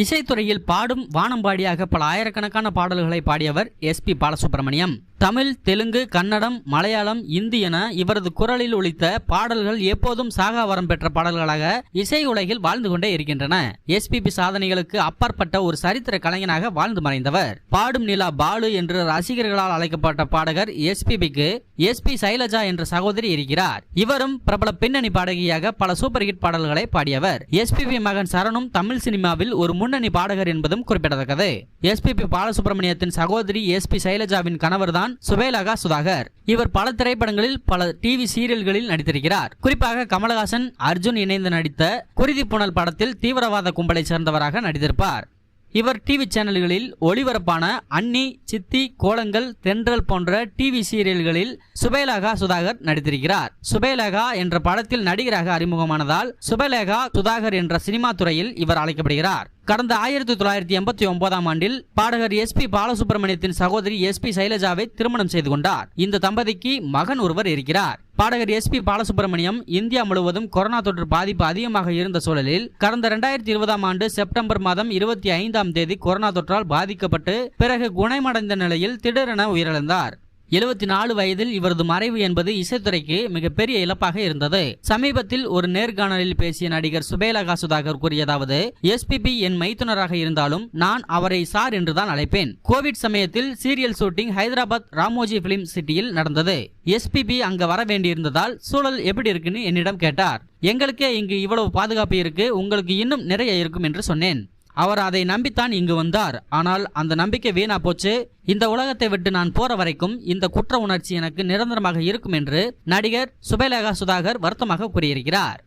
இசைத்துறையில் பாடும் வானம்பாடியாக பல ஆயிரக்கணக்கான பாடல்களை பாடியவர் எஸ் பி பாலசுப்ரமணியம். தமிழ் தெலுங்கு கன்னடம் மலையாளம் இந்தி என இவரது குரலில் ஒழித்த பாடல்கள் எப்போதும் சாகா வரம் பெற்ற பாடல்களாக இசை உலகில் வாழ்ந்து கொண்டே இருக்கின்றன. எஸ்பிபி சாதனைகளுக்கு அப்பாற்பட்ட ஒரு சரித்திர கலைஞனாக வாழ்ந்து மறைந்தவர். பாடும் நிலா பாலு என்று ரசிகர்களால் அழைக்கப்பட்ட பாடகர் எஸ்பிபிக்கு எஸ்பி சைலஜா என்ற சகோதரி இருக்கிறார். இவரும் பிரபல பின்னணி பாடகியாக பல சூப்பர் ஹிட் பாடல்களை பாடியவர். எஸ்பிபி மகன் சரணும் தமிழ் சினிமாவில் ஒரு முன்னணி பாடகர் என்பதும் குறிப்பிடத்தக்கது. எஸ்பிபி பாலசுப்ரமணியத்தின் சகோதரி எஸ்பி சைலஜாவின் கணவர்தான் சுபேலகா சுதாகர். இவர் பல திரைப்படங்களில் பல டிவி சீரியல்களில் நடித்திருக்கிறார். குறிப்பாக கமலஹாசன் அர்ஜுன் இணைந்து நடித்த குருதி புனல் படத்தில் தீவிரவாத கும்பலை சேர்ந்தவராக நடித்திருப்பார். இவர் டிவி சேனல்களில் ஒளிபரப்பான அன்னி சித்தி கோலங்கள் தென்றல் போன்ற டிவி சீரியல்களில் சுபேலகா சுதாகர் நடித்திருக்கிறார். சுபேலகா என்ற படத்தில் நடிகராக அறிமுகமானதால் சுபேலகா சுதாகர் என்ற சினிமா துறையில் இவர் அழைக்கப்படுகிறார். கடந்த ஆயிரத்தி தொள்ளாயிரத்தி எண்பத்தி ஒன்பதாம் ஆண்டில் பாடகர் எஸ் பி பாலசுப்ரமணியத்தின் சகோதரி எஸ் பி சைலஜாவை திருமணம் செய்து கொண்டார். இந்த தம்பதிக்கு மகன் ஒருவர் இருக்கிறார். பாடகர் எஸ் பி பாலசுப்ரமணியம் இந்தியா முழுவதும் கொரோனா தொற்று பாதிப்பு அதிகமாக இருந்த சூழலில் கடந்த இரண்டாயிரத்தி இருபதாம் ஆண்டு செப்டம்பர் மாதம் இருபத்தி ஐந்தாம் தேதி கொரோனா தொற்றால் பாதிக்கப்பட்டு பிறகு குணமடைந்த நிலையில் திடீரென உயிரிழந்தார். எழுபத்தி நாலு வயதில் இவரது மறைவு என்பது இசைத்துறைக்கு மிகப்பெரிய இழப்பாக இருந்தது. சமீபத்தில் ஒரு நேர்காணலில் பேசிய நடிகர் சுபேலகா சுதாகர் கூறியதாவது எஸ்பிபி என் மைத்துனராக இருந்தாலும் நான் அவரை சார் என்றுதான் அழைப்பேன். கோவிட் சமயத்தில் serial shooting Hyderabad Ramoji film சிட்டியில் நடந்தது. எஸ்பிபி அங்க வர வேண்டியிருந்ததால் சூழல் எப்படி இருக்குன்னு என்னிடம் கேட்டார். எங்களுக்கே இங்கு இவ்வளவு பாதுகாப்பு இருக்கு உங்களுக்கு இன்னும் நிறைய இருக்கும் என்று சொன்னேன். அவர் அதை நம்பித்தான் இங்கு வந்தார். ஆனால் அந்த நம்பிக்கை வீணா போச்சு. இந்த உலகத்தை விட்டு நான் போற வரைக்கும் இந்த குற்ற உணர்ச்சி எனக்கு நிரந்தரமாக இருக்கும் என்று நடிகர் சுபேலகா சுதாகர் வருத்தமாக கூறியிருக்கிறார்.